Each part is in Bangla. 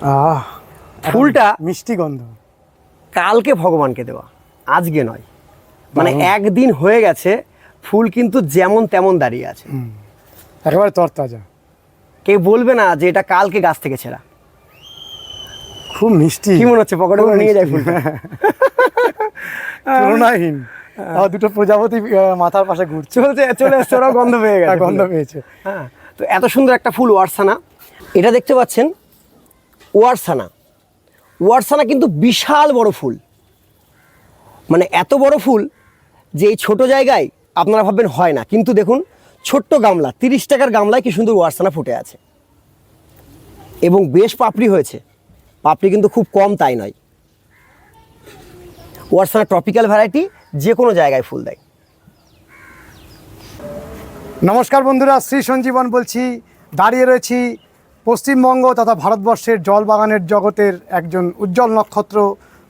আহ ফুলটা মিষ্টি গন্ধ। কালকে ভগবানকে দেওয়া আজকে নয়। মানে একদিন হয়ে গেছে ফুল কিন্তু যেমন তেমন দাঁড়িয়ে আছে। একেবারে তরতাজা। কেউ বলবে না যে এটা কালকে গাছ থেকে ছেঁড়া। খুব মিষ্টি। কি মনে হচ্ছে পকেটে করে নিয়ে যায় ফুল তুলনাহীন। আর দুটো প্রজাপতি মাথার পাশে ঘুরছে। চলছে চলে এসছে ওরা গন্ধ পেয়ে গেছে গন্ধ পেয়েছে। হ্যাঁ তো এত সুন্দর একটা ফুল ওয়ারসানা। এটা দেখতে পাচ্ছেন ওয়ারসানা। ওয়ারসানা কিন্তু বিশাল বড় ফুল। মানে এত বড় ফুল যে এই ছোটো জায়গায় আপনারা ভাববেন হয় না। কিন্তু দেখুন, ছোট্ট গামলা, তিরিশ টাকার গামলায় কি সুন্দর ওয়ারসানা ফুটে আছে। এবং বেশ পাপড়ি হয়েছে। পাপড়ি কিন্তু খুব কম তাই নয়। ওয়ারসানা ট্রপিক্যাল ভ্যারাইটি যে কোনো জায়গায় ফুল দেয়। নমস্কার বন্ধুরা, শ্রী সঞ্জীবন বলছি। দাঁড়িয়ে রয়েছি পশ্চিমবঙ্গ তথা ভারতবর্ষের জল বাগানের জগতের একজন উজ্জ্বল নক্ষত্র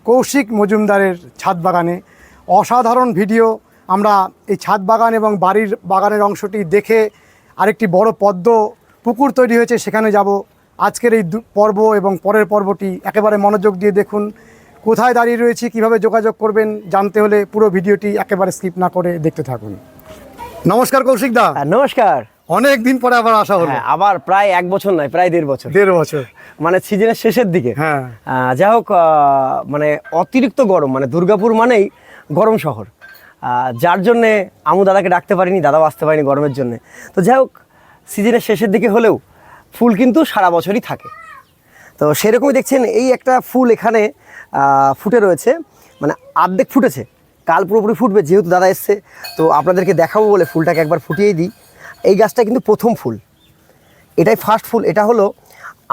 কৌশিক মজুমদারের ছাদ বাগানে। অসাধারণ ভিডিও। আমরা এই ছাদ বাগান এবং বাড়ির বাগানের অংশটি দেখে আরেকটি বড় পদ্ম পুকুর তৈরি হয়েছে, সেখানে যাব। আজকের এই পর্ব এবং পরের পর্বটি একেবারে মনোযোগ দিয়ে দেখুন। কোথায় দাঁড়িয়ে রয়েছি, কীভাবে যোগাযোগ করবেন, জানতে হলে পুরো ভিডিওটি একেবারে স্কিপ না করে দেখতে থাকুন। নমস্কার কৌশিক দা। নমস্কার। অনেক দিন পরে আবার আসা হলো হ্যাঁ আবার প্রায় এক বছর নয় প্রায় দেড় বছর। দেড় বছর। মানে সিজনের শেষের দিকে। হ্যাঁ। যাই হোক মানে অতিরিক্ত গরম মানে দুর্গাপুর মানেই গরম শহর। যার জন্যে আমু দাদাকে ডাকতে পারিনি দাদাও আসতে পারিনি গরমের জন্য। তো যাই হোক সিজনের শেষের দিকে হলেও ফুল কিন্তু সারা বছরই থাকে। তো সেরকমই দেখছেন এই একটা ফুল এখানে ফুটে রয়েছে। মানে আর্ধেক ফুটেছে। কাল পুরোপুরি ফুটবে যেহেতু দাদা এসছে। তো আপনাদেরকে দেখাবো বলে ফুলটাকে একবার ফুটিয়েই দিই। এই গাছটা কিন্তু প্রথম ফুল। এটাই ফার্স্ট ফুল। এটা হলো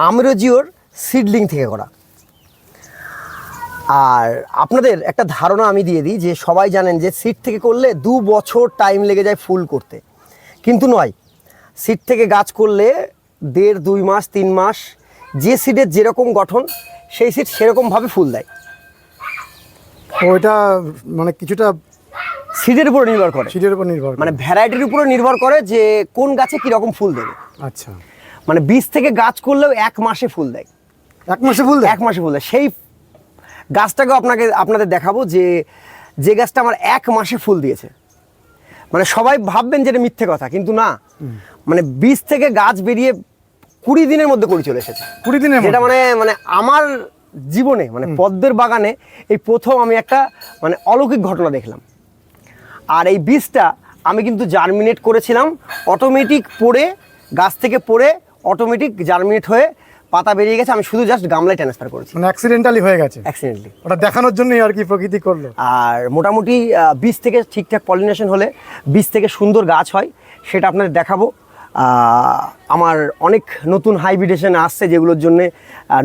আমিরজিওর সিডলিং থেকে করা। আর আপনাদের একটা ধারণা আমি দিয়ে দিই যে সবাই জানেন যে সিড থেকে করলে দু বছর টাইম লেগে যায় ফুল করতে। কিন্তু নয়, সিড থেকে গাছ করলে দেড়, দুই মাস, তিন মাস, যে সিডের যেরকম গঠন, সেই সিড সেরকমভাবে ফুল দেয়। ওইটা মানে কিছুটা সিডের উপর নির্ভর করে। সিটের উপর নির্ভর মানে ভ্যারাইটির উপরে নির্ভর করে যে কোন গাছে কীরকম ফুল দেবে। আচ্ছা। মানে বীজ থেকে গাছ করলেও এক মাসে ফুল দেয়। এক মাসে ফুল দেয়? এক মাসে ফুল দেয়। সেই গাছটাকেও আপনাকে আপনাদের দেখাবো যে যে গাছটা আমার এক মাসে ফুল দিয়েছে। মানে সবাই ভাববেন যে এটা মিথ্যে কথা কিন্তু না। মানে বীজ থেকে গাছ বেরিয়ে কুড়ি দিনের মধ্যে করে চলে এসেছে। কুড়ি দিনের যেটা মানে মানে আমার জীবনে মানে পদ্মের বাগানে এই প্রথম আমি একটা মানে অলৌকিক ঘটনা দেখলাম। আর এই বীজটা আমি কিন্তু জার্মিনেট করেছিলাম অটোমেটিক পড়ে গাছ থেকে পড়ে অটোমেটিক জার্মিনেট হয়ে পাতা বেরিয়ে গেছে আমি শুধু জাস্ট গামলায় ট্রান্সফার করেছি। মানে অ্যাক্সিডেন্টালি হয়ে গেছে? অ্যাক্সিডেন্টলি ওটা দেখানোর জন্যই আর কি প্রকৃতি করল। আর মোটামুটি বীজ থেকে ঠিকঠাক পলিনেশন হলে বীজ থেকে সুন্দর গাছ হয় সেটা আপনাদের দেখাবো। আমার অনেক নতুন হাইব্রিডেশন আসছে যেগুলোর জন্য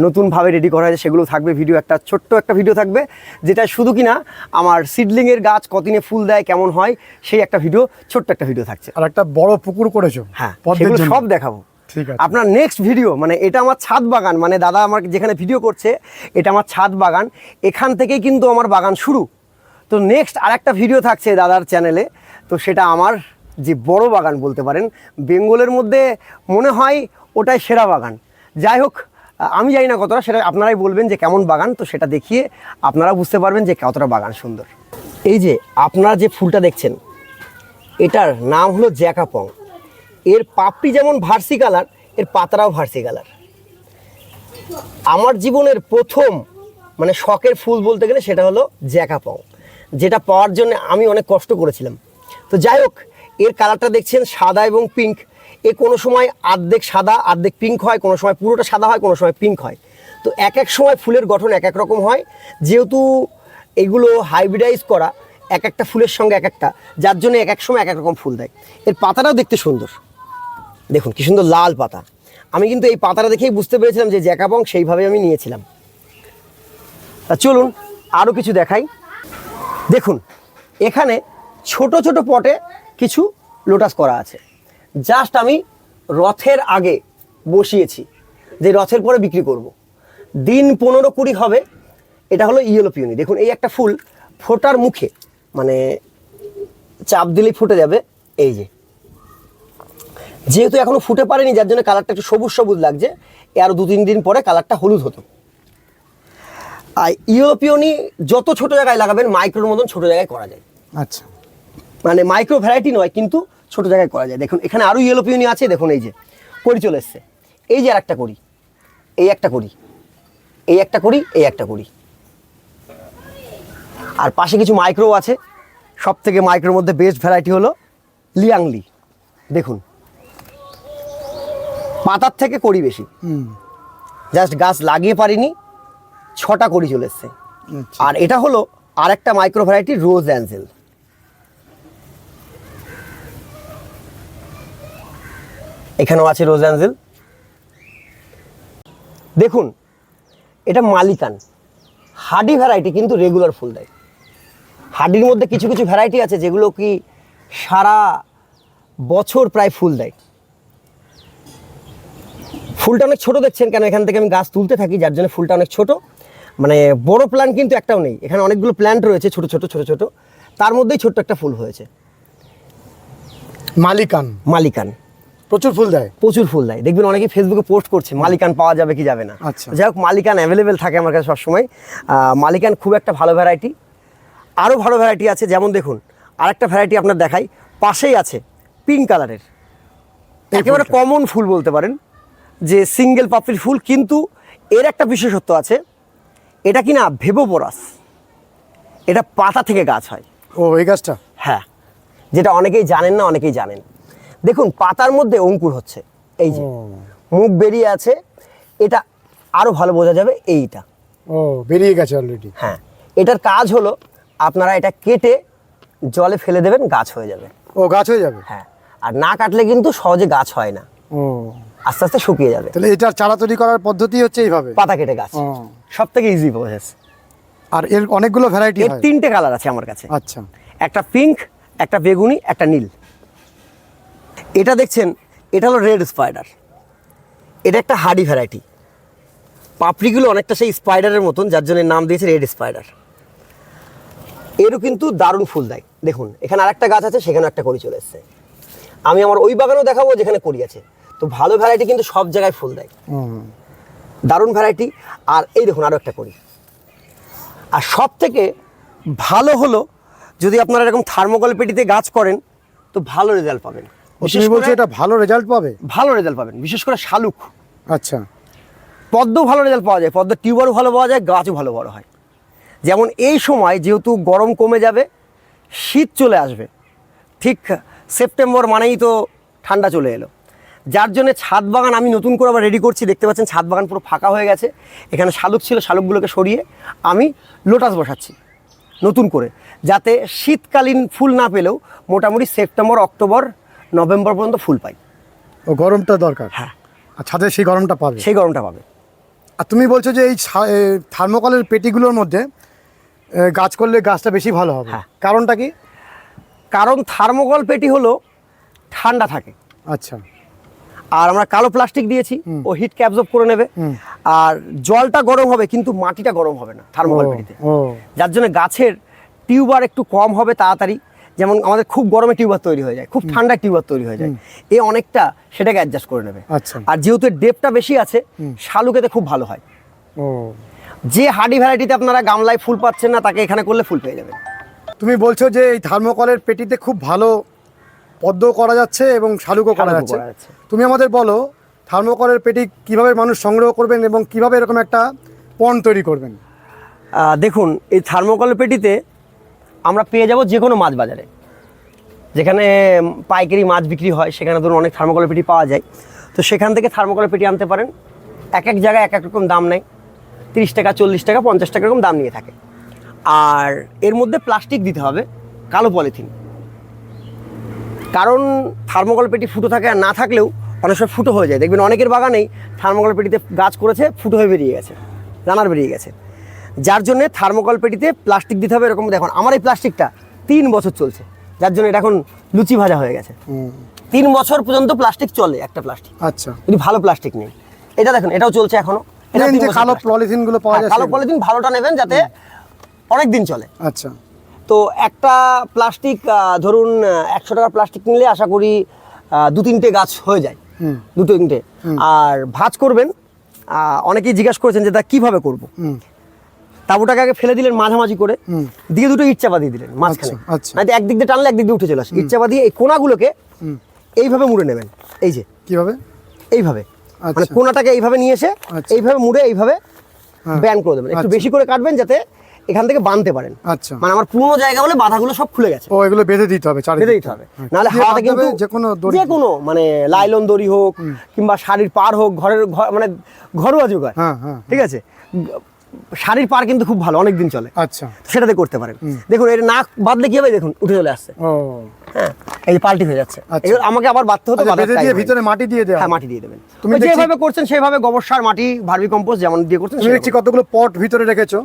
নতুনভাবে রেডি করা হয়েছে সেগুলো থাকবে ভিডিও একটা ছোট্ট একটা ভিডিও থাকবে যেটা শুধু কিনা আমার সিডলিংয়ের গাছ কতদিনে ফুল দেয় কেমন হয় সেই একটা ভিডিও ছোট্ট একটা ভিডিও থাকছে। আর একটা বড় পুকুর করেছ? হ্যাঁ সেগুলো সব দেখাবো। ঠিক আছে। আপনার নেক্সট ভিডিও মানে এটা আমার ছাদ বাগান মানে দাদা আমার যেখানে ভিডিও করছে এটা আমার ছাদ বাগান এখান থেকেই কিন্তু আমার বাগান শুরু। তো নেক্সট আরেকটা ভিডিও থাকছে দাদার চ্যানেলে তো সেটা আমার যে বড় বাগান বলতে পারেন, বেঙ্গলের মধ্যে মনে হয় ওটাই সেরা বাগান। যাই হোক, আমি জানি না কতটা, সেটা আপনারাই বলবেন যে কেমন বাগান, তো সেটা দেখিয়ে আপনারা বুঝতে পারবেন যে কতটা বাগান সুন্দর। এই যে আপনারা যে ফুলটা দেখছেন, এটার নাম হলো জ্যাকাপং। এর পাপড়ি যেমন ভার্সি কালার, এর পাতারাও ভার্সি কালার। আমার জীবনের প্রথম মানে শখের ফুল বলতে গেলে সেটা হলো জ্যাকাপং, যেটা পাওয়ার জন্য আমি অনেক কষ্ট করেছিলাম। তো যাই হোক এর কালারটা দেখছেন সাদা এবং পিঙ্ক এ কোনো সময় আর্ধেক সাদা আর্ধেক পিঙ্ক হয়, কোনো সময় পুরোটা সাদা হয়, কোনো সময় পিঙ্ক হয়। তো এক এক সময় ফুলের গঠন এক এক রকম হয়। যেহেতু এগুলো হাইব্রিডাইজ করা, এক একটা ফুলের সঙ্গে এক একটা, যার জন্য এক এক সময় এক এক রকম ফুল দেয়। এর পাতাটাও দেখতে সুন্দর। দেখুন, কি সুন্দর লাল পাতা। আমি কিন্তু এই পাতাটা দেখেই বুঝতে পেরেছিলাম যে জ্যাকাবং সেইভাবে আমি নিয়েছিলাম। তা চলুন আরও কিছু দেখাই। দেখুন, এখানে ছোট ছোট পটে কিছু লোটাস করা আছে। জাস্ট আমি রথের আগে বসিয়েছি, যে রথের পরে বিক্রি করব। দিন পনেরো কুড়ি হবে, এটা হলো ইয়েলো পিউনি দেখুন, এই একটা ফুল ফোটার মুখে মানে চাপ দিলেই ফুটে যাবে, এই যে। যেহেতু এখনও ফুটে পারেনি, যার জন্য কালারটা একটু সবুজ সবুজ লাগছে, এ আরও দু তিন দিন পরে কালারটা হলুদ হতো। আর ইউরোপিয়নি যত ছোট জায়গায় লাগাবেন মাইক্রোর মতন ছোট জায়গায় করা যায়। আচ্ছা। মানে মাইক্রো ভ্যারাইটি নয় কিন্তু ছোট জায়গায় করা যায়। দেখুন এখানে আরও ইয়েলো পিওনি আছে দেখুন এই যে করি চলে এসছে। এই যে আর একটা করি এই একটা করি এই একটা করি এই একটা করি। আর পাশে কিছু মাইক্রো আছে সব থেকে মাইক্রোর মধ্যে বেস্ট ভ্যারাইটি হলো লিয়াংলি দেখুন পাতার থেকে করি বেশি। হুম। জাস্ট গাছ লাগিয়ে পারিনি ছটা করি চলে এসছে। আচ্ছা। আর এটা হলো আরেকটা মাইক্রো ভ্যারাইটি রোজ অ্যাঞ্জেল এখানেও আছে রোজ অ্যাঞ্জেল। দেখুন এটা মালিকান। হাডি ভ্যারাইটি কিন্তু রেগুলার ফুল দেয়। হাডির মধ্যে কিছু কিছু ভ্যারাইটি আছে যেগুলো কি সারা বছর প্রায় ফুল দেয়। ফুলটা অনেক ছোট দেখছেন কেন? এখান থেকে আমি গাছ তুলতে থাকি যার জন্য ফুলটা অনেক ছোট। মানে বড় প্ল্যান্ট কিন্তু একটাও নেই। এখানে অনেকগুলো প্ল্যান্ট রয়েছে ছোট ছোট ছোট ছোট। তার মধ্যেই ছোট্ট একটা ফুল হয়েছে। মালিকান। মালিকান। প্রচুর ফুল দেয়? প্রচুর ফুল দেয়। দেখবেন অনেকেই ফেসবুকে পোস্ট করছে মালিকান পাওয়া যাবে কি যাবে না। আচ্ছা। যাই হোক মালিকান অ্যাভেলেবেল থাকে আমার কাছে সবসময়। মালিকান খুব একটা ভালো ভ্যারাইটি আরও ভালো ভ্যারাইটি আছে যেমন দেখুন আরেকটা ভ্যারাইটি আপনার দেখাই পাশেই আছে পিঙ্ক কালারের একেবারে কমন ফুল বলতে পারেন যে সিঙ্গেল পাপড়ির ফুল কিন্তু এর একটা বিশেষত্ব আছে এটা কি না ভেবোপোরাস। এটা পাতা থেকে গাছ হয়। ও এই গাছটা? হ্যাঁ। যেটা অনেকেই জানেন না অনেকেই জানেন। দেখুন পাতার মধ্যে অঙ্কুর হচ্ছে। এই যে মুখ বেরিয়ে আছে এটা আরও ভালো বোঝা যাবে এইটা। ও বেরিয়ে গেছে অলরেডি হ্যাঁ এটার কাজ হলো আপনারা এটা কেটে জলে ফেলে দেবেন গাছ হয়ে যাবে। ও গাছ হয়ে যাবে? হ্যাঁ আর না কাটলে কিন্তু সহজে গাছ হয় না। ও। আস্তে আস্তে শুকিয়ে যাবে। তাহলে এটার চারা তৈরি করার পদ্ধতি হচ্ছে এইভাবে? পাতা কেটে গাছ। সব থেকে ইজি প্রসেস আর এর অনেকগুলো ভ্যারাইটি এর তিনটে কালার আছে আমার কাছে। আচ্ছা। একটা পিঙ্ক একটা বেগুনি একটা নীল। এটা দেখছেন এটা হলো রেড স্পাইডার। এটা একটা হার্ডি ভ্যারাইটি। পাপড়িগুলো অনেকটা সেই স্পাইডারের মতন যার জন্য নাম দিয়েছে রেড স্পাইডার। এরও কিন্তু দারুণ ফুল দেয় দেখুন এখানে আরেকটা গাছ আছে সেখানে একটা করি চলে এসছে। আমি আমার ওই বাগানেও দেখাবো যেখানে করি আছে। তো ভালো ভ্যারাইটি কিন্তু সব জায়গায় ফুল দেয় দারুণ ভ্যারাইটি। আর এই দেখুন আরও একটা করি আর সব থেকে ভালো হলো যদি আপনারা এরকম থার্মোকল পেটিতে গাছ করেন তো ভালো রেজাল্ট পাবেন। তুমি বলছো এটা ভালো রেজাল্ট পাবে? ভালো রেজাল্ট পাবেন বিশেষ করে শালুক। আচ্ছা। পদ্ম ভালো রেজাল্ট পাওয়া যায় পদ্ম টিউবারও ভালো পাওয়া যায় গাছও ভালো বড় হয়। যেমন এই সময় যেহেতু গরম কমে যাবে শীত চলে আসবে। ঠিক সেপ্টেম্বর মানেই তো ঠান্ডা চলে এলো। যার জন্য ছাদ বাগান আমি নতুন করে আবার রেডি করছি দেখতে পাচ্ছেন ছাদ বাগান পুরো ফাঁকা হয়ে গেছে। এখানে শালুক ছিল শালুকগুলোকে সরিয়ে আমি লোটাস বসাচ্ছি নতুন করে। যাতে শীতকালীন ফুল না পেলেও মোটামুটি সেপ্টেম্বর অক্টোবর নভেম্বর পর্যন্ত ফুল পাই। ও গরমটা দরকার? হ্যাঁ। আর ছাদে সেই গরমটা পাবে? সেই গরমটা পাবে। আর তুমি বলছো যে এই থার্মোকলের পেটিগুলোর মধ্যে গাছ করলে গাছটা বেশি ভালো হবে। হ্যাঁ। কারণটা কি? কারণ থার্মোকল পেটি হলো ঠান্ডা থাকে। আচ্ছা। আর আমরা কালো প্লাস্টিক দিয়েছি ও হিট ক্যাবজব করে নেবে। আর জলটা গরম হবে কিন্তু মাটিটা গরম হবে না থার্মোকল পেটিতে। যার জন্য গাছের টিউবার একটু কম হবে তাড়াতাড়ি। যেমন আমাদের খুব গরমে টিউবার তৈরি হয়ে যায় খুব ঠান্ডা টিউবার তৈরি হয়ে যায়। এ অনেকটা সেটাকে অ্যাডজাস্ট করে নেবে। আচ্ছা। আর যেহেতু ডেপটা বেশি আছে শালুকেতে খুব ভালো হয়। ও। যে হাডি ভ্যারাইটিতে আপনারা গামলায় ফুল পাচ্ছেন না তাকে এখানে করলে ফুল পেয়ে যাবেন। তুমি বলছো যে এই থার্মোকলের পেটিতে খুব ভালো পদ্ম করা যাচ্ছে এবং শালুকও করা যাচ্ছে। তুমি আমাদের বলো থার্মোকলের পেটি কীভাবে মানুষ সংগ্রহ করবেন এবং কীভাবে এরকম একটা পণ তৈরি করবেন? দেখুন এই থার্মোকলের পেটিতে আমরা পেয়ে যাব যে কোনো মাছ বাজারে। যেখানে পাইকারি মাছ বিক্রি হয়, সেখানে ধরুন অনেক থার্মোকল পেটি পাওয়া যায়। তো সেখান থেকে থার্মোকল পেটি আনতে পারেন। এক এক জায়গায় এক এক রকম দাম নেয়। তিরিশ টাকা, চল্লিশ টাকা, পঞ্চাশ টাকা এরকম দাম নিয়ে থাকে। আর এর মধ্যে প্লাস্টিক দিতে হবে, কালো পলিথিন। কারণ থার্মোকল পেটি ফুটো থাকে আর না থাকলেও অনেক সময় ফুটো হয়ে যায়। দেখবেন অনেকের বাগানেই থার্মোকল পেটিতে গাছ করেছে, ফুটো হয়ে বেরিয়ে গেছে, রানার বেরিয়ে গেছে। যার জন্য থার্মোকল পেটিতে প্লাস্টিক দিতে হবে এরকম দেখুন আমার এই প্লাস্টিকটা তিন বছর চলছে। যার জন্য এটা এখন লুচি ভাজা হয়ে গেছে। তিন বছর পর্যন্ত প্লাস্টিক চলে একটা প্লাস্টিক। আচ্ছা। যদি ভালো প্লাস্টিক নেই। এটা দেখুন এটাও চলছে এখনও। বছর কালো। পলিথিনগুলো পাওয়া হ্যাঁ, যায় কালো পলিথিন ভালোটা নেবেন যাতে অনেক দিন চলে। আচ্ছা। তো একটা প্লাস্টিক ধরুন একশো টাকার প্লাস্টিক নিলে আশা করি দু তিনটে গাছ হয়ে যায়। দু তিনটে। আর ভাঁজ করবেন। অনেকেই জিজ্ঞাসা করেছেন যে তা কীভাবে করব? তাবুটাকে আগে ফেলে দিলেন মাঝামাঝি করে। দিয়ে দুটো ইট চাপা দিয়ে দিলেন মাঝখানে। আচ্ছা, আচ্ছা। না একদিক দিয়ে টানলে একদিক দিয়ে উঠে চলে আসে। ইট চাপা দিয়ে এই কোনাগুলোকে এইভাবে মুড়ে নেবেন। এই যে। কীভাবে? এইভাবে। আচ্ছা। মানে কোনাটাকে এইভাবে নিয়ে এসে আচ্ছা। এইভাবে মুড়ে এইভাবে হ্যাঁ। ব্যান করে দেবেন। একটু আচ্ছা। বেশি করে কাটবেন যাতে এখান থেকে বাঁধতে পারেন। আচ্ছা। মানে আমার পুরোনো জায়গা বলে বাধাগুলো সব খুলে গেছে। ও এগুলো বেঁধে দিতে হবে বেঁধে দিতে হবে। হ্যাঁ। নাহলে হাওয়াটা কিন্তু যে কোনো দড়ি। যে কোনো মানে লাইলন দড়ি হোক কিংবা শাড়ির পার হোক ঘরের ঘর মানে ঘরোয়া যোগায় হ্যাঁ হ্যাঁ। ঠিক আছে? শাড়ির পার কিন্তু খুব ভালো অনেক দিন চলে। আচ্ছা। সেটাতে করতে পারেন। দেখুন এর নাক বাঁধলে কি হবে? দেখুন উঠে চলে আসছে। হ্যাঁ এই পাল্টি হয়ে যাচ্ছে। আচ্ছা। এগুলো আমাকে আবার বাঁধতে হতো আচ্ছা, দিয়ে ভিতরে মাটি দিয়ে দেওয়া হ্যাঁ মাটি দিয়ে দেবেন। তুমি তুমি যেভাবে করছেন সেভাবে গোবর সার মাটি ভার্মি কম্পোস্ট যেমন দিয়ে করছেন তুমি দেখছি কতগুলো পট ভিতরে রেখেছো?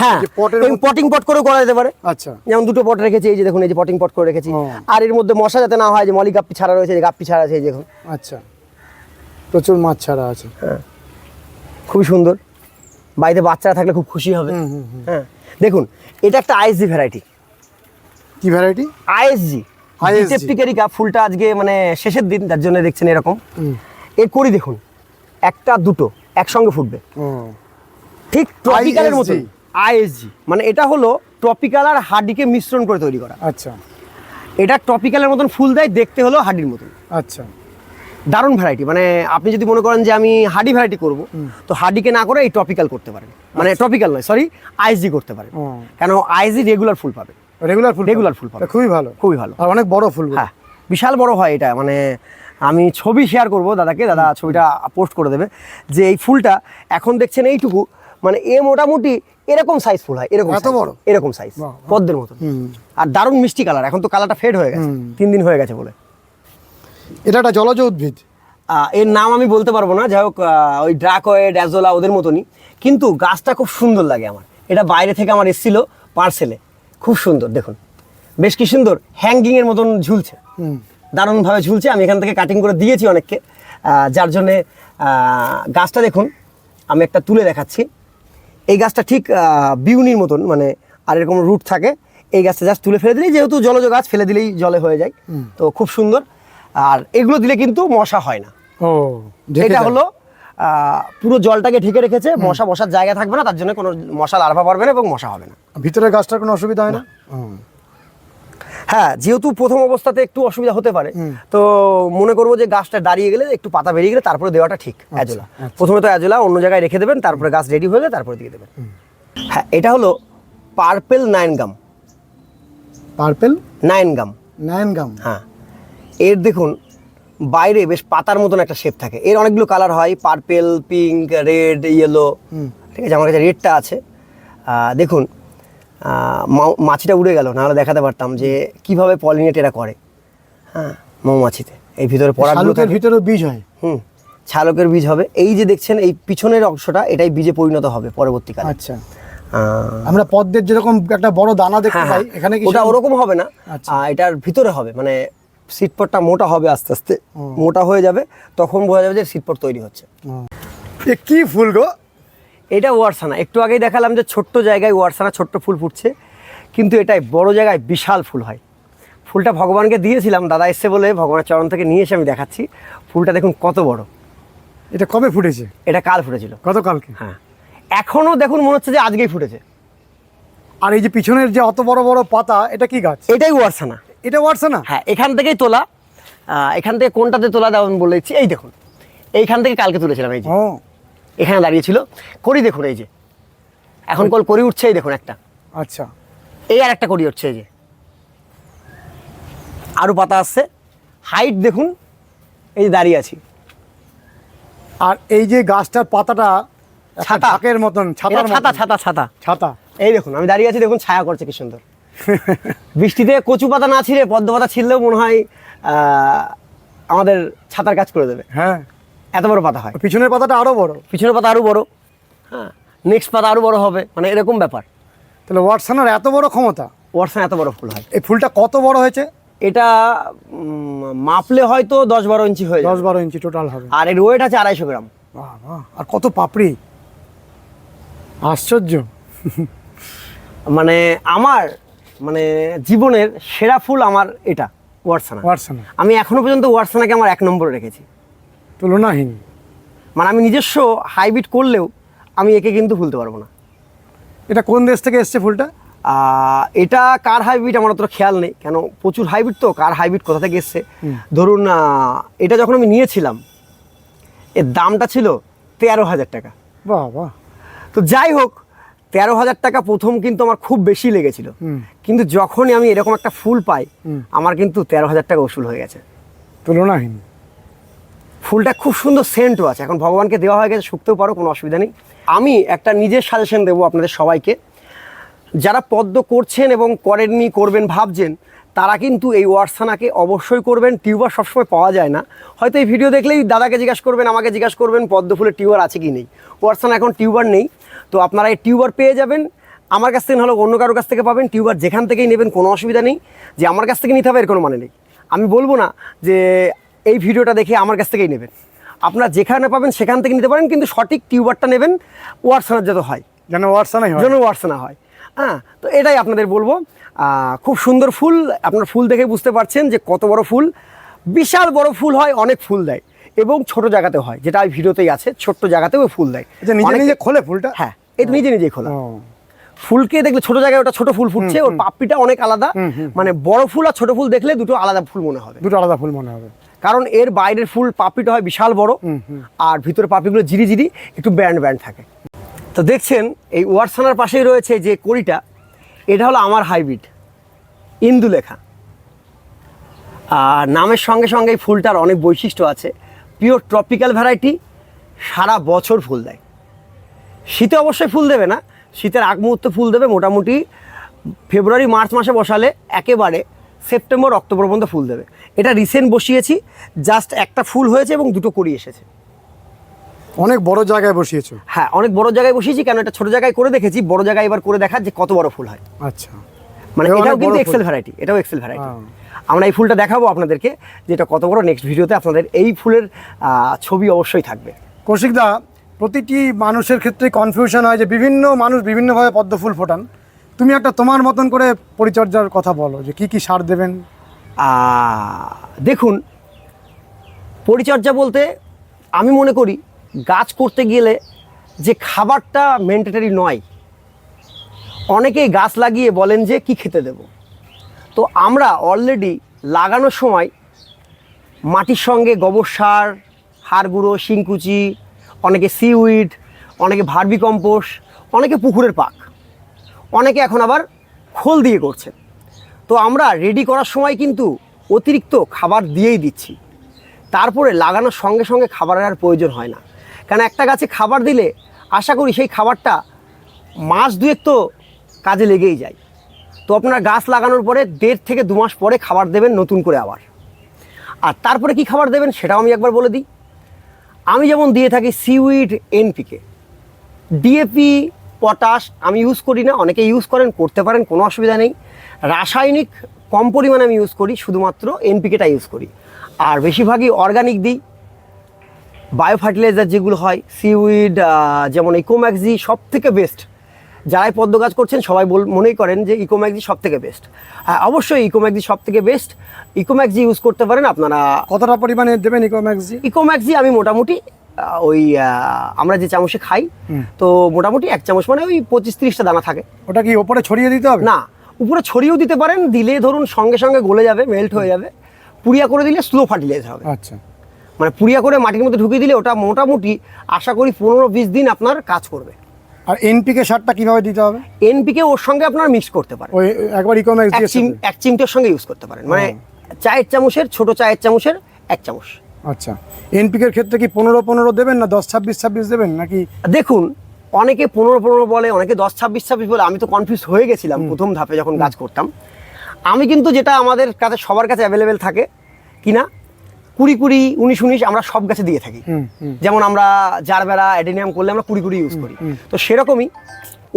হ্যাঁ পটের পটিং পট করেও করা যেতে পারে। আচ্ছা। যেমন দুটো পট রেখেছি এই যে দেখুন এই যে পটিং পট করে রেখেছি। আর এর মধ্যে মশা যাতে না হয় যে মলি গাপ্পি ছাড়া রয়েছে যে গাপ্পি ছাড়া আছে এই দেখুন। আচ্ছা। প্রচুর মাছ ছাড়া আছে। হ্যাঁ। খুবই সুন্দর। বাড়িতে বাচ্চারা থাকলে খুব খুশি হবে। হ্যাঁ। দেখুন এটা একটা আইএসজি ভ্যারাইটি কি ভ্যারাইটি আইএসজি ISG টিপটিকারিকা ফুলটা আজকে মানে শেষের দিন তার জন্য দেখছেন এরকম। এর করি দেখুন একটা দুটো একসঙ্গে ফুটবে। ঠিক ট্রপিক্যালের মতো আইএসজি মানে এটা হলো ট্রপিক্যাল আর হার্ডিকে মিশ্রণ করে তৈরি করা। আচ্ছা। এটা ট্রপিক্যালের মতন ফুল দেয় দেখতে হলো হার্ডির মতন। আচ্ছা। দারুণ ভ্যারাইটি মানে আপনি যদি মনে করেন যে আমি হার্ডি ভ্যারাইটি করব তো হার্ডিকে না করে এই টপিক্যাল করতে পারেন। মানে ট্রপিক্যাল নয় সরি আইএসজি করতে পারেন। কেন আইএসজি রেগুলার ফুল পাবে। রেগুলার ফুল রেগুলার ফুল পাবে। খুবই ভালো। খুবই ভালো। আর অনেক বড় ফুল হ্যাঁ বিশাল বড় হয় এটা। মানে আমি ছবি শেয়ার করব দাদাকে দাদা ছবিটা পোস্ট করে দেবে যে এই ফুলটা এখন দেখছেন এইটুকু মানে এ মোটামুটি এরকম সাইজ ফুল হয় এরকম এত বড়? এরকম সাইজ। পদ্মের মতো আর দারুণ মিষ্টি কালার এখন তো কালারটা ফেড হয়ে গেছে তিন দিন হয়ে গেছে বলে। এটা একটা জলজ উদ্ভিদ। এর নাম আমি বলতে পারব না যাই হোক ওই ড্রাকয়েড অ্যাজোলা ওদের মতনই। কিন্তু গাছটা খুব সুন্দর লাগে আমার। এটা বাইরে থেকে আমার এসেছিল পার্সেলে। খুব সুন্দর দেখুন। বেশ কি সুন্দর হ্যাঙ্গিংয়ের মতন ঝুলছে। দারুণভাবে ঝুলছে আমি এখান থেকে কাটিং করে দিয়েছি অনেককে। যার জন্যে গাছটা দেখুন আমি একটা তুলে দেখাচ্ছি। এই গাছটা ঠিক বিউনির মতন মানে আর এরকম রুট থাকে। এই গাছটা জাস্ট তুলে ফেলে দিলেই যেহেতু জলজ গাছ ফেলে দিলেই জলে হয়ে যায়। তো খুব সুন্দর। আর এগুলো দিলে কিন্তু মশা হয় না। ও এটা হলো পুরো জলটাকে ঢেকে রেখেছে মশা বসার জায়গা থাকবে না তার জন্য কোনো মশা লার্ভা পারবে না এবং মশা হবে না। ভিতরে গাছটার কোনো অসুবিধা হয় না? হ্যাঁ যেহেতু প্রথম অবস্থাতে একটু অসুবিধা হতে পারে তো মনে করব যে গাছটা দাঁড়িয়ে গেলে একটু পাতা বেরিয়ে গেলে তারপরে দেওয়াটা ঠিক অ্যাজোলা। প্রথমে তো অ্যাজোলা অন্য জায়গায় রেখে দেবেন তারপরে গাছ রেডি হয়ে গেলে তারপরে দিয়ে দেবেন। হ্যাঁ এটা হলো purple nine gum purple nine gum nine gum হ্যাঁ। এর দেখুন বাইরে বেশ পাতার মতন একটা শেপ থাকে। এর অনেকগুলো কালার হয় পার্পেল পিঙ্ক রেড ইয়েলো ঠিক আছে? আমার কাছে রেডটা আছে। দেখুন মাছিটা উড়ে গেল নাহলে দেখাতে পারতাম যে কীভাবে পলিনেট এরা করে। হ্যাঁ মৌমাছিতে। এই ভিতরে থাকে। ভিতরেও বীজ হয়। হুম ছালকের বীজ হবে। এই যে দেখছেন এই পিছনের অংশটা এটাই বীজে পরিণত হবে পরবর্তীকালে। আচ্ছা। আমরা পদ্মের যেরকম একটা বড় দানা দেখতে হ্যাঁ পাই হ্যাঁ এখানে কি ওটা ওরকম হবে না। আচ্ছা। এটার ভিতরে হবে। মানে সিটপটটা মোটা হবে আস্তে আস্তে মোটা হয়ে যাবে তখন বোঝা যাবে যে সিটপট তৈরি হচ্ছে। এ কি ফুল গো? এটা ওয়ারসানা। একটু আগেই দেখালাম যে ছোট্ট জায়গায় ওয়ারসানা ছোট্ট ফুল ফুটছে কিন্তু এটাই বড় জায়গায় বিশাল ফুল হয়। ফুলটা ভগবানকে দিয়েছিলাম দাদা এসছে বলে ভগবানের চরণ থেকে নিয়ে এসে আমি দেখাচ্ছি। ফুলটা দেখুন কত বড়। এটা কবে ফুটেছে? এটা কাল ফুটেছিল। গতকালকে? হ্যাঁ। এখনও দেখুন মনে হচ্ছে যে আজকেই ফুটেছে। আর এই যে পিছনের যে অত বড় বড় পাতা এটা কি গাছ? এটাই ওয়ারসানা। এটা ওয়াটছে না? হ্যাঁ এখান থেকেই তোলা। এখান থেকে কোনটাতে তোলা দেওয়া আমি বলেছি এই দেখুন এইখান থেকে কালকে তুলেছিলাম এই যে। এখানে দাঁড়িয়েছিল করি দেখুন এই যে। এখন কল করি উঠছে এই দেখুন একটা। আচ্ছা। এই আর একটা করি উঠছে এই যে। আরও পাতা আসছে। হাইট দেখুন এই যে দাঁড়িয়ে আছি। আর এই যে গাছটার পাতাটা একটা ছাতা। ঢাকের মতন ছাতার ছাতা ছাতা ছাতা। ছাতা। এই দেখুন আমি দাঁড়িয়ে আছি দেখুন ছায়া করছে কি সুন্দর। বৃষ্টিতে কচু পাতা না ছিঁড়ে পদ্ম পাতা ছিঁড়লেও মনে হয় আমাদের ছাতার কাজ করে দেবে। হ্যাঁ। এত বড় পাতা হয়। পিছনের পাতাটা আরও বড়। পিছনের পাতা আরও বড়। হ্যাঁ নেক্সট পাতা আরও বড় হবে। মানে এরকম ব্যাপার। তাহলে ওয়াটসনের এত বড় ক্ষমতা? ওয়াটসন এত বড় ফুল হয়। এই ফুলটা কত বড় হয়েছে? এটা মাপলে হয়তো দশ বারো ইঞ্চি হয়ে দশ বারো ইঞ্চি টোটাল হবে। আর এর ওয়েট আছে আড়াইশো গ্রাম। আর কত পাপড়ি? আশ্চর্য। মানে আমার মানে জীবনের সেরা ফুল আমার এটা ওয়ার্সানা ওয়াটসনা। আমি এখনও পর্যন্ত ওয়ার্সানাকে আমার এক নম্বরে রেখেছি। তুলনাহীন। মানে আমি নিজস্ব হাইব্রিড করলেও আমি একে কিন্তু ভুলতে পারব না। এটা কোন দেশ থেকে এসছে ফুলটা? এটা কার হাইব্রিড আমার অতটা খেয়াল নেই কেন প্রচুর হাইব্রিড তো কার হাইব্রিড কোথা থেকে এসছে। ধরুন এটা যখন আমি নিয়েছিলাম এর দামটা ছিল তেরো হাজার টাকা। বাহ বাহ। তো যাই হোক তেরো হাজার টাকা প্রথম কিন্তু আমার খুব বেশি লেগেছিল। কিন্তু যখনই আমি এরকম একটা ফুল পাই আমার কিন্তু তেরো হাজার টাকা ওসুল হয়ে গেছে। তুলনাহীন। ফুলটা খুব সুন্দর সেন্টও আছে। এখন ভগবানকে দেওয়া হয়ে গেছে শুকতেও পারো কোনো অসুবিধা নেই। আমি একটা নিজের সাজেশন দেবো আপনাদের সবাইকে। যারা পদ্ম করছেন এবং করেননি করবেন ভাবছেন তারা কিন্তু এই ওয়ার্সানাকে অবশ্যই করবেন। টিউবার সবসময় পাওয়া যায় না। হয়তো এই ভিডিও দেখলেই দাদাকে জিজ্ঞাসা করবেন আমাকে জিজ্ঞাসা করবেন পদ্ম ফুলের টিউবার আছে কি নেই। ওয়ার্সানা এখন টিউবার নেই। তো আপনারা এই টিউবার পেয়ে যাবেন। আমার কাছ থেকে হলো অন্য কারোর কাছ থেকে পাবেন। টিউবার যেখান থেকেই নেবেন কোনো অসুবিধা নেই। যে আমার কাছ থেকে নিতে হবে এর কোনো মানে নেই। আমি বলব না যে এই ভিডিওটা দেখে আমার কাছ থেকেই নেবেন। আপনারা যেখানে পাবেন সেখান থেকে নিতে পারেন কিন্তু সঠিক টিউবারটা নেবেন ওয়ার্সানার যত হয়। যেন ওয়াটসনাই হয়। যেন ওয়ার্সনা হয়। হ্যাঁ তো এটাই আপনাদের বলব। খুব সুন্দর ফুল। আপনার ফুল দেখে বুঝতে পারছেন যে কত বড় ফুল। বিশাল বড় ফুল হয় অনেক ফুল দেয়। এবং ছোট জায়গাতে হয় যেটা ওই ভিডিওতেই আছে ছোট্ট জায়গাতেও ফুল দেয়। আচ্ছা নিজে নিজে খোলে ফুলটা? হ্যাঁ তো নিজে নিজেই খোলা। ফুলকে দেখলে ছোট জায়গায় ওটা ছোট ফুল ফুটছে ওর পাপড়িটা অনেক আলাদা। মানে বড় ফুল আর ছোট ফুল দেখলে দুটো আলাদা ফুল মনে হবে। দুটো আলাদা ফুল মনে হবে। কারণ এর বাইরের ফুল পাপড়িটা হয় বিশাল বড় আর ভিতরে পাপড়িগুলো জিরি জিরি একটু ব্যান্ড ব্যান্ড থাকে। তো দেখছেন এই ওয়ারসানার পাশেই রয়েছে যে কড়িটা এটা হলো আমার হাইব্রিড ইন্দু লেখা আর নামের সঙ্গে সঙ্গে এই ফুলটার অনেক বৈশিষ্ট্য আছে। পিওর ট্রপিক্যাল ভ্যারাইটি সারা বছর ফুল দেয়। শীতে অবশ্যই ফুল দেবে না। শীতের আগ মুহূর্তে ফুল দেবে। মোটামুটি ফেব্রুয়ারি মার্চ মাসে বসালে একেবারে সেপ্টেম্বর অক্টোবর পর্যন্ত ফুল দেবে। এটা রিসেন্ট বসিয়েছি। জাস্ট একটা ফুল হয়েছে এবং দুটো করি এসেছে। অনেক বড় জায়গায় বসিয়েছো? হ্যাঁ অনেক বড় জায়গায় বসিয়েছি। কেন এটা ছোট জায়গায় করে দেখেছি। বড় জায়গায় এবার করে দেখার যে কত বড় ফুল হয়। আচ্ছা। মানে এটাও কিন্তু এক্সেল ভ্যারাইটি এটাও এক্সেল ভ্যারাইটি। আমরা এই ফুলটা দেখাবো আপনাদেরকে যে এটা কত বড় নেক্সট ভিডিওতে আপনাদের এই ফুলের ছবি অবশ্যই থাকবে। কৌশিকদা প্রতিটি মানুষের ক্ষেত্রে কনফিউশন হয় যে বিভিন্ন মানুষ বিভিন্নভাবে পদ্ম ফুল ফোটান। তুমি একটা তোমার মতন করে পরিচর্যার কথা বলো যে কি কি সার দেবেন? দেখুন পরিচর্যা বলতে আমি মনে করি গাছ করতে গেলে যে খাবারটা মেন্টেটারি নয় অনেকেই গাছ লাগিয়ে বলেন যে কি খেতে দেব। তো আমরা অলরেডি লাগানোর সময় মাটির সঙ্গে গোবর সার, হাড় গুঁড়ো, শিংকুচি, অনেকে সিউইড অনেকে ভার্মি কম্পোস্ট অনেকে পুকুরের পাক, অনেকে এখন আবার খোল দিয়ে করছে। তো আমরা রেডি করার সময় কিন্তু অতিরিক্ত খাবার দিয়েই দিচ্ছি। তারপরে লাগানোর সঙ্গে সঙ্গে খাবারের আর প্রয়োজন হয় না। কারণ একটা গাছে খাবার দিলে আশা করি সেই খাবারটা মাস দুয়েক তো কাজে লেগেই যায়। তো আপনার গাছ লাগানোর পরে দেড় থেকে দু মাস পরে খাবার দেবেন নতুন করে আবার। আর তারপরে কি খাবার দেবেন সেটাও আমি একবার বলে দিই। আমি যেমন দিয়ে থাকি সিউইড এনপিকে ডিএপি পটাশ আমি ইউজ করি না, অনেকে ইউজ করেন, করতে পারেন, কোনো অসুবিধা নেই। রাসায়নিক কম পরিমাণে আমি ইউজ করি, শুধুমাত্র এনপিকেটা ইউজ করি। আর বেশিরভাগই অর্গানিক দিই। বায়ো ফার্টিলাইজার যেগুলো হয় সিউইড যেমন ইকোম্যাক্সি সব থেকে বেস্ট যারাই পদ্ম গাছ করছেন সবাই বল মনেই করেন যে ইকোম্যাক্সি সব থেকে বেস্ট হ্যাঁ অবশ্যই ইকোম্যাক্সি সব থেকে বেস্ট ইকোম্যাক্সি ইউজ করতে পারেন আপনারা। কতটা পরিমাণে দেবেন ইকোম্যাক্সি ইকোম্যাক্সি আমি মোটামুটি ওই আমরা যে চামচে খাই তো মোটামুটি এক চামচ মানে ওই পঁচিশ তিরিশটা দানা থাকে। ওটা কি ওপরে ছড়িয়ে দিতে হবে? না উপরে ছড়িয়েও দিতে পারেন দিলে ধরুন সঙ্গে সঙ্গে গলে যাবে মেল্ট হয়ে যাবে। পুড়িয়া করে দিলে স্লো ফার্টিলাইজ হবে। আচ্ছা। মানে পুড়িয়া করে মাটির মধ্যে ঢুকিয়ে দিলে ওটা মোটামুটি আশা করি পনেরো বিশ দিন আপনার কাজ করবে। আর এনপিকে সারটা কীভাবে দিতে হবে? এনপিকে ওর সঙ্গে আপনারা মিক্স করতে পারেন। ওই একবার ইকোম্যাক্স এক চিম এক চিমটের সঙ্গে ইউজ করতে পারেন। মানে চায়ের চামচের ছোট চায়ের চামচের এক চামচ। আচ্ছা। এনপিকের ক্ষেত্রে কি পনেরো পনেরো দেবেন না দশ ছাব্বিশ ছাব্বিশ দেবেন নাকি? দেখুন অনেকে পনেরো পনেরো বলে অনেকে দশ ছাব্বিশ ছাব্বিশ বলে। আমি তো কনফিউজ হয়ে গেছিলাম প্রথম ধাপে যখন কাজ করতাম। আমি কিন্তু যেটা আমাদের কাছে সবার কাছে অ্যাভেলেবেল থাকে কিনা? কুড়ি কুড়ি উনিশ উনিশ আমরা সব গাছে দিয়ে থাকি। যেমন আমরা জারবেরা অ্যাডেনিয়াম করলে আমরা কুড়ি কুড়ি ইউজ করি। তো সেরকমই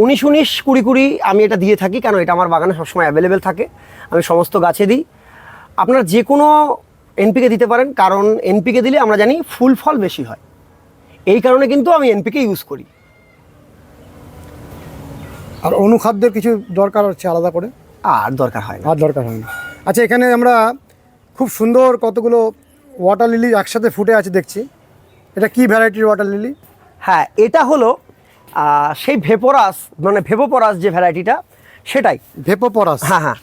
উনিশ উনিশ কুড়ি কুড়ি আমি এটা দিয়ে থাকি কেন এটা আমার বাগানে সবসময় অ্যাভেলেবেল থাকে। আমি সমস্ত গাছে দিই। আপনার যে কোনো এনপিকে দিতে পারেন কারণ এনপিকে দিলে আমরা জানি ফুল ফল বেশি হয়। এই কারণে কিন্তু আমি এনপিকে ইউজ করি। আর অনুখাদ্যের কিছু দরকার হচ্ছে আলাদা করে? আর দরকার হয় না। আর দরকার হয় না। আচ্ছা এখানে আমরা খুব সুন্দর কতগুলো ওয়াটার লিলি একসাথে ফুটে আছে দেখছি। এটা কি ভ্যারাইটির ওয়াটার লিলি হ্যাঁ এটা হলো সেই ভেপোরাস মানে ভেপোপরাস যে ভ্যারাইটিটা সেটাই। ভেপোপরাস হ্যাঁ হ্যাঁ।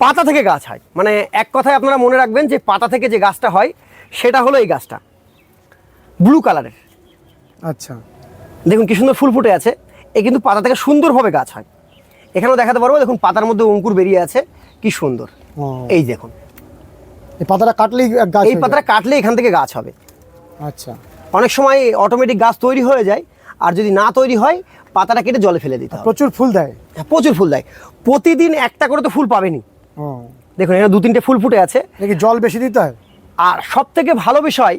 পাতা থেকে গাছ হয়। মানে এক কথায় আপনারা মনে রাখবেন যে পাতা থেকে যে গাছটা হয় সেটা হলো এই গাছটা। ব্লু কালারের আচ্ছা। দেখুন কি সুন্দর ফুল ফুটে আছে। এ কিন্তু পাতা থেকে সুন্দরভাবে গাছ হয়। এখানেও দেখাতে পারব দেখুন পাতার মধ্যে অঙ্কুর বেরিয়ে আছে। কি সুন্দর। এই দেখুন। এই পাতাটা কাটলেই গাছ এই পাতাটা কাটলে এখান থেকে গাছ হবে। আচ্ছা। অনেক সময় অটোমেটিক গাছ তৈরি হয়ে যায় আর যদি না তৈরি হয় পাতাটা কেটে জলে ফেলে দিতে হবে। প্রচুর ফুল দেয়। হ্যাঁ, প্রচুর ফুল দেয়। প্রতিদিন একটা করে তো ফুল পাবেনি। দেখুন এখানে দু তিনটে ফুল ফুটে আছে। দেখি জল বেশি দিতে হয়? আর সব থেকে ভালো বিষয়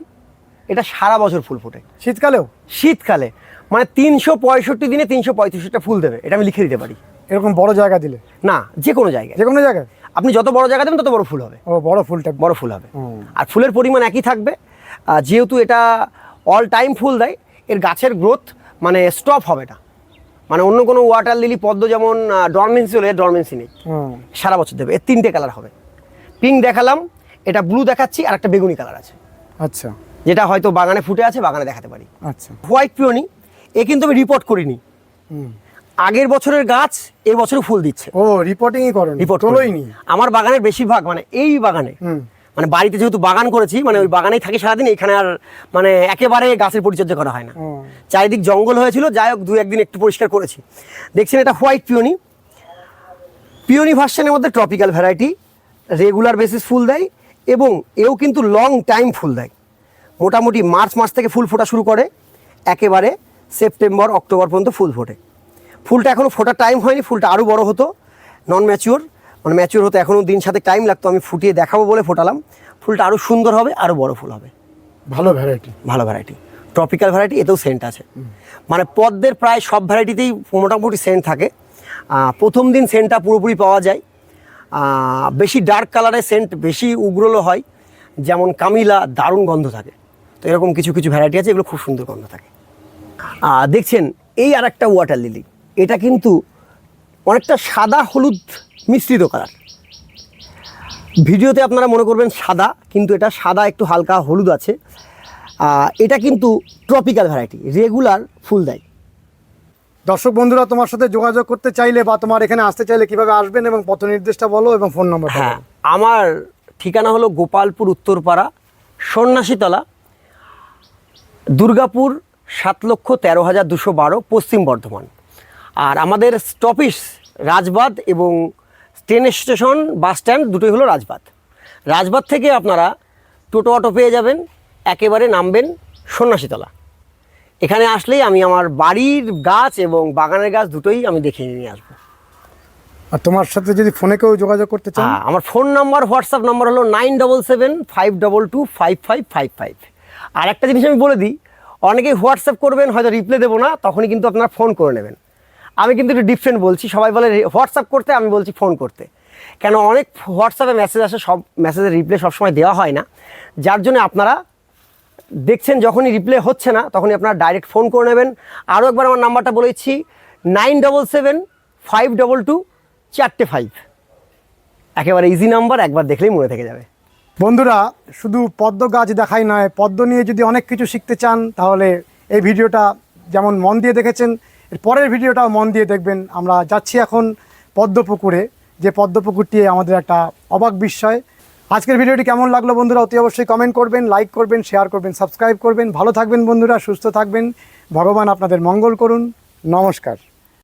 এটা সারা বছর ফুল ফোটে। শীতকালেও? শীতকালে। মানে তিনশো পঁয়ষট্টি দিনে তিনশো পঁয়ত্রিশটা ফুল দেবে এটা আমি লিখে দিতে পারি। এরকম বড় জায়গা দিলে? না যে কোনো জায়গায়। যে কোনো জায়গায়? আপনি যত বড় জায়গা দেবেন তত বড় ফুল হবে। ও বড় ফুলটা। বড় ফুল হবে। আর ফুলের পরিমাণ একই থাকবে। যেহেতু এটা অল টাইম ফুল দেয় এর গাছের গ্রোথ মানে স্টপ হবে না। মানে অন্য কোনো ওয়াটার লিলি পদ্ম যেমন ডরমেন্সি হলে ডরমেন্সি নেই। সারা বছর দেবে। এর তিনটে কালার হবে। পিঙ্ক দেখালাম এটা ব্লু দেখাচ্ছি আর একটা বেগুনি কালার আছে। আচ্ছা। যেটা হয়তো বাগানে ফুটে আছে বাগানে দেখাতে পারি। আচ্ছা। হোয়াইট পিওনি এ কিন্তু আমি রিপোর্ট করিনি। হুম। আগের বছরের গাছ এ বছরে ফুল দিচ্ছে। ও রিপোর্টিংই করেন রিপোর্ট তোলোই নি। আমার বাগানের বেশিরভাগ মানে এই বাগানে মানে বাড়িতে যেহেতু বাগান করেছি মানে ওই বাগানেই থাকি সারাদিন এখানে আর মানে একেবারে গাছের পরিচর্যা করা হয় না। চারিদিক জঙ্গল হয়েছিল যাই হোক দু একদিন একটু পরিষ্কার করেছি। দেখছেন এটা হোয়াইট পিওনি পিওনি ভার্সনের মধ্যে ট্রপিক্যাল ভ্যারাইটি রেগুলার বেসিস ফুল দেয় এবং এও কিন্তু লং টাইম ফুল দেয়। মোটামুটি মার্চ মাস থেকে ফুল ফোটা শুরু করে একেবারে সেপ্টেম্বর অক্টোবর পর্যন্ত ফুল ফোটে। ফুলটা এখনও ফোটার টাইম হয়নি ফুলটা আরও বড় হতো নন ম্যাচিওর মানে ম্যাচিওর হতে এখনও দিন সাথে টাইম লাগতো আমি ফুটিয়ে দেখাবো বলে ফোটালাম। ফুলটা আরও সুন্দর হবে আরও বড় ফুল হবে। ভালো ভ্যারাইটি ভালো ভ্যারাইটি ট্রপিক্যাল ভ্যারাইটি এতেও সেন্ট আছে। মানে পদ্মের প্রায় সব ভ্যারাইটিতেই মোটামুটি সেন্ট থাকে। প্রথম দিন সেন্টটা পুরোপুরি পাওয়া যায়। বেশি ডার্ক কালারের সেন্ট বেশি উগ্রলো হয় যেমন কামিলা দারুণ গন্ধ থাকে। তো এরকম কিছু কিছু ভ্যারাইটি আছে এগুলো খুব সুন্দর গন্ধ থাকে। দেখছেন এই আর একটা ওয়াটার লিলি এটা কিন্তু অনেকটা সাদা হলুদ মিশ্রিত কালার ভিডিওতে আপনারা মনে করবেন সাদা কিন্তু এটা সাদা একটু হালকা হলুদ আছে। এটা কিন্তু ট্রপিক্যাল ভ্যারাইটি রেগুলার ফুল দেয়। দর্শক বন্ধুরা তোমার সাথে যোগাযোগ করতে চাইলে বা তোমার এখানে আসতে চাইলে কীভাবে আসবেন এবং পথ নির্দেশটা বলো এবং ফোন নম্বর হ্যাঁ আমার ঠিকানা হলো গোপালপুর উত্তরপাড়া সন্ন্যাসীতলা দুর্গাপুর সাত লক্ষ তেরো হাজার দুশো বারো পশ্চিম বর্ধমান। আর আমাদের স্টপিস রাজবাদ এবং ট্রেন স্টেশন বাস স্ট্যান্ড দুটোই হলো রাজবাদ। রাজবাদ থেকে আপনারা টোটো অটো পেয়ে যাবেন একেবারে নামবেন সন্ন্যাসীতলা। এখানে আসলেই আমি আমার বাড়ির গাছ এবং বাগানের গাছ দুটোই আমি দেখিয়ে নিয়ে আসব। আর তোমার সাথে যদি ফোনে কেউ যোগাযোগ করতে চান? হ্যাঁ আমার ফোন নাম্বার হোয়াটসঅ্যাপ নাম্বার হলো nine double seven five double two five five five five. আর একটা জিনিস আমি বলে দিই অনেকেই হোয়াটসঅ্যাপ করবেন হয়তো রিপ্লাই দেবো না তখনই কিন্তু আপনারা ফোন করে নেবেন। আমি কিন্তু একটু ডিফারেন্ট বলছি। সবাই বলে হোয়াটসঅ্যাপ করতে, আমি বলছি ফোন করতে। কেন অনেক হোয়াটসঅ্যাপে মেসেজ আসে, সব মেসেজের রিপ্লাই সবসময় দেওয়া হয় না। যার জন্য আপনারা দেখছেন যখনই রিপ্লে হচ্ছে না, তখনই আপনারা ডাইরেক্ট ফোন করে নেবেন। আরও একবার আমার নাম্বারটা বলেছি nine double seven five double two চারটে ফাইভ একেবারে ইজি নাম্বার একবার দেখলেই মনে থেকে যাবে। বন্ধুরা, শুধু পদ্ম গাছ দেখাই নয়, পদ্ম নিয়ে যদি অনেক কিছু শিখতে চান, তাহলে এই ভিডিওটা যেমন মন দিয়ে দেখেছেন এর পরের ভিডিওটাও মন দিয়ে দেখবেন। আমরা যাচ্ছি এখন পদ্মপুকুরে, যে পদ্মপুকুরটি আমাদের একটা অবাক বিস্ময়। আজকের ভিডিওটি কেমন লাগল বন্ধুরা? অতি অবশ্যই কমেন্ট করবেন লাইক করবেন শেয়ার করবেন সাবস্ক্রাইব করবেন। ভালো থাকবেন বন্ধুরা, সুস্থ থাকবেন। ভগবান আপনাদের মঙ্গল করুন। নমস্কার।